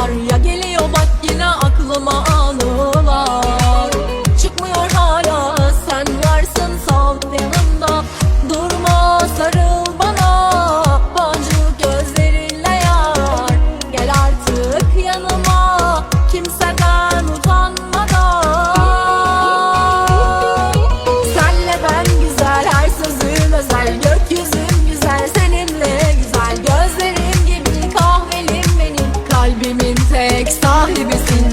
yar ya tek sahibisin.